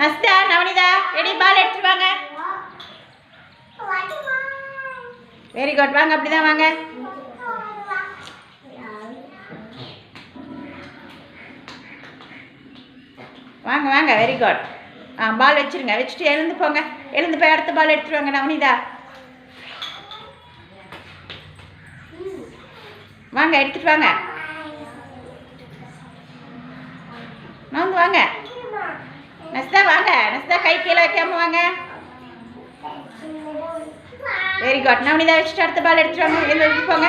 நஸ்தா Navanitha ready ball எடுத்துட்டு வாங்க. Very good வாங்க அப்படிதான் வாங்க. வாங்க வாங்க. வெரி குட் ஆ பால் வச்சுருங்க. வச்சுட்டு எழுந்து போங்க. எழுந்து போய் அடுத்த பால் எடுத்துகிட்டு வாங்க நவனிதா. வாங்க எடுத்துட்டு வாங்க. வாங்க வாங்க. நஸ்தா வாங்க. நஸ்தா கை கீழே வைக்காம வாங்க. வெரி குட் நவனிதா வச்சுட்டு அடுத்த பால் எடுத்துட்டு வாங்க. எழுந்து வச்சுக்கோங்க போங்க.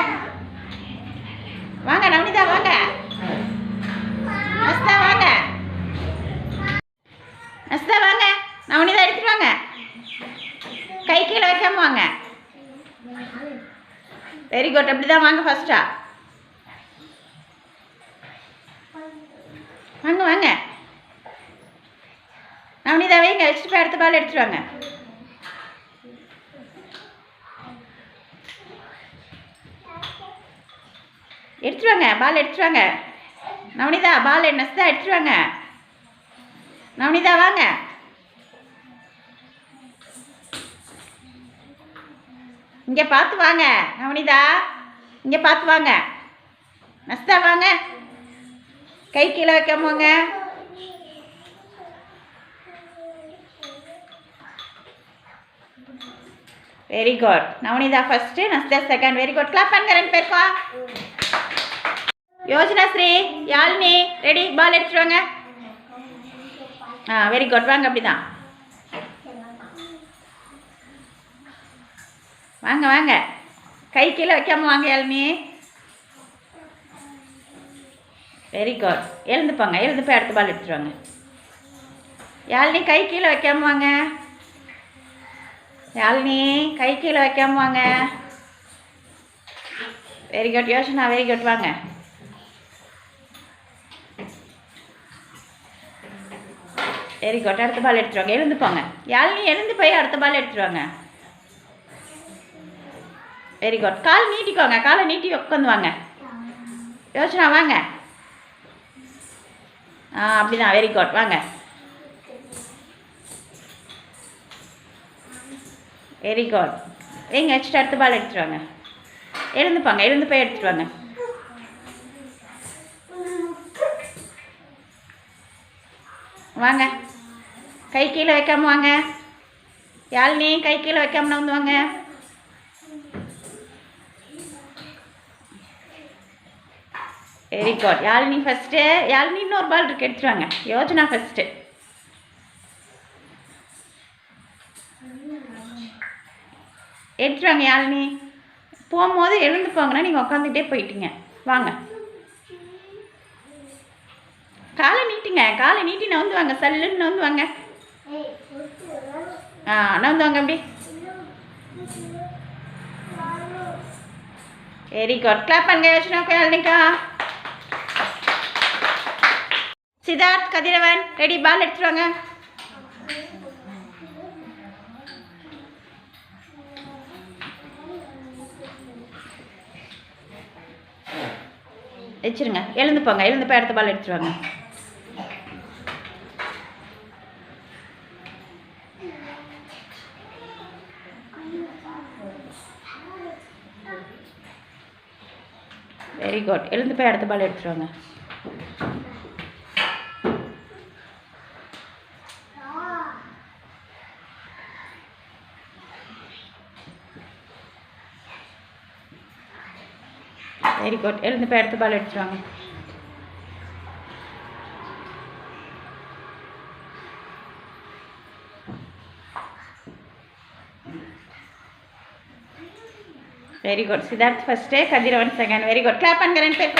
வாங்க நவனிதா வாங்க. நஸ்தா வாங்க. நஸ்தா வாங்க. நவனிதா எடுத்துட்டு வாங்க. கை கீழே வைக்காம வாங்க. வெரி குட் அப்படி தான் வாங்க ஃபஸ்ட்டா வாங்க வாங்க. நீங்கள் வைங்க போய் அடுத்த பால் எடுத்துகிட்டு வாங்க. எடுத்துட்டு வாங்க பால் எடுத்துகிட்டு வாங்க. நவனிதா பால் நஸ்தா எடுத்துகிட்டு வாங்க. நவனிதா வாங்க. இங்கே பார்த்து வாங்க நவனிதா. இங்கே பார்த்து வாங்க. நஸ்தா வாங்க. கை கீழே வைக்காம வாங்க வெரி குட் நவனிதா ஃபர்ஸ்ட்டு நஸ்தா செகண்ட் வெரி குட் கிளாப் பண்ணுங்க ரெண்டு பேருக்கா யோஜனா ஸ்ரீ யாழினி ரெடி பால் எடுத்துட்டு வாங்க. ஆ வெரி குட் வாங்க அப்படிதான். வாங்க வாங்க. கை கீழே வைக்காம வாங்க யாழினி வெரி குட் எழுந்து போங்க. எழுந்து போய் அடுத்த பால் எடுத்துட்டு வாங்க. யாழினி கை கீழே வைக்காம வாங்க. யாழினி கை கீழே வைக்காம வாங்க. Very good Yojana very good வாங்க. வெரி குட் அடுத்த பால் எடுத்துருவாங்க எழுந்து போங்க. யாழினி எழுந்து போய் அடுத்த பால் எடுத்துருவாங்க வெரி குட் கால் நீட்டிக்கோங்க. காலை நீட்டி உட்காந்து வாங்க. யோசனா வாங்க. ஆ அப்படிதான். வெரி குட் வாங்க. வெரி குட் எங்க வச்சுட்டு அடுத்த பால் எடுத்துட்டு வாங்க. எழுந்துப்பாங்க எழுந்து போய் எடுத்துட்டு வாங்க. வாங்க. கை கீழே வைக்காம வாங்க. யாழினி கை கீழே வைக்காம வந்து வாங்க. Very good Yazhini first Yazhini இன்னொரு பால் இருக்கு எடுத்துட்டு வாங்க. யோஜனா ஃபஸ்ட்டு எடுத்துட்டு வாங்க யாழினி. போகும்போது எழுந்து போங்கன்னா நீங்கள் உட்காந்துட்டே போயிட்டீங்க. வாங்க. காலை நீட்டுங்க காலை நீட்டி நவுந்து வாங்க சல்லுன்னு நவுந்து வாங்க. ஆ நவுந்து வாங்க அப்படி. வெரி குட் கிளாப் பண்ணுங்க யோசனா யாழினிக்கா. சித்தார்த் கதிரவன் ரெடி பால் எடுத்துட்டு வாங்க. வச்சிருங்க எழுந்து போங்க. எழுந்து போய் அடுத்த பால் எடுத்துருவாங்க வெரி குட் எழுந்து போய் அடுத்த பால் எடுத்துருவாங்க வெரி குட் எழுந்து இப்போ எடுத்து பால் எடுத்துட்டு very good Siddharth first Kathiravan second very good clap பண்ணுறேன்னு பேர்